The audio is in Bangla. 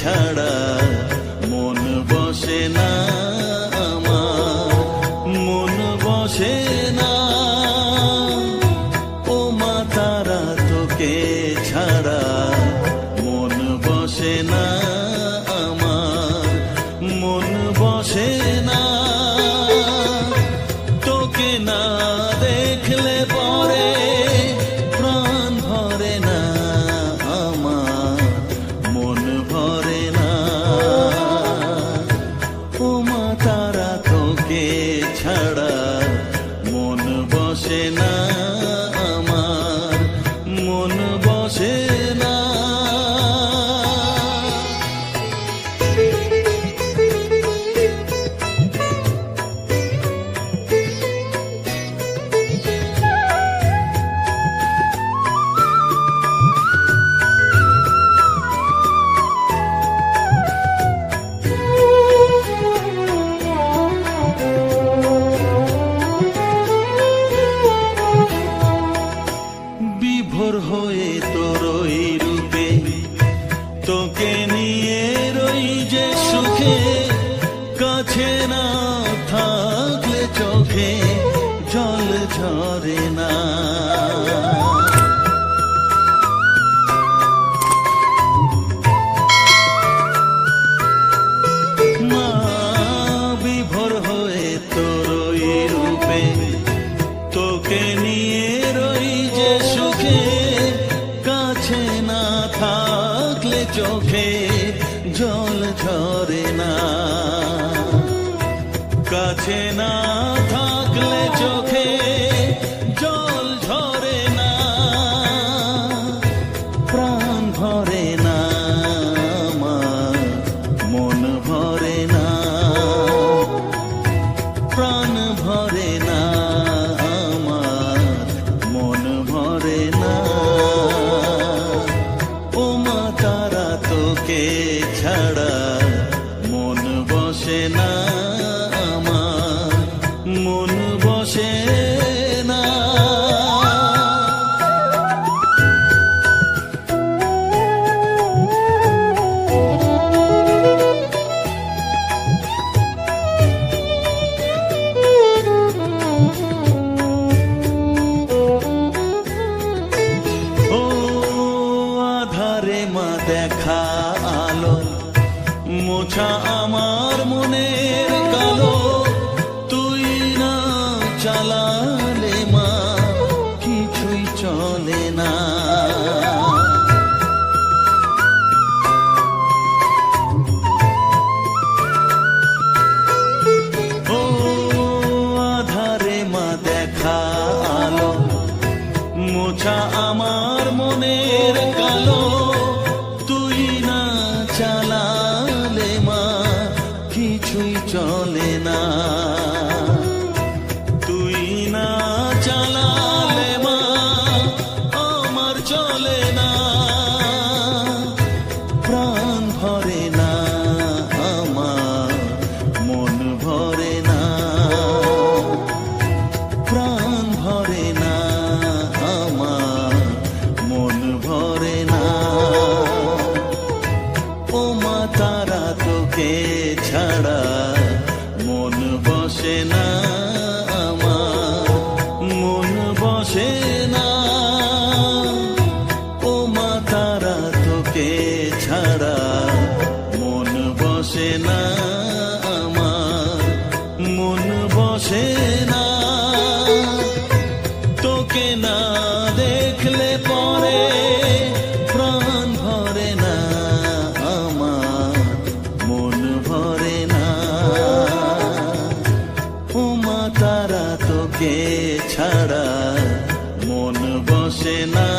ছাড়া মন বসে না মন বসে না। ও মা তারা ছাড়া মন মন বসে বসে না তোকে নিয়ে রই যে সুখে কাছে না চোখে জল ঝরে না। কাছে না আমার চলে না। তুই না চালালে মা, আমার চলে না। প্রাণ ভরে না, আমার মন ভরে না। প্রাণ ভরে না, আমার মন ভরে না। ও মা, তারা তোকে বসে না। মা ছাড়া মন বসে না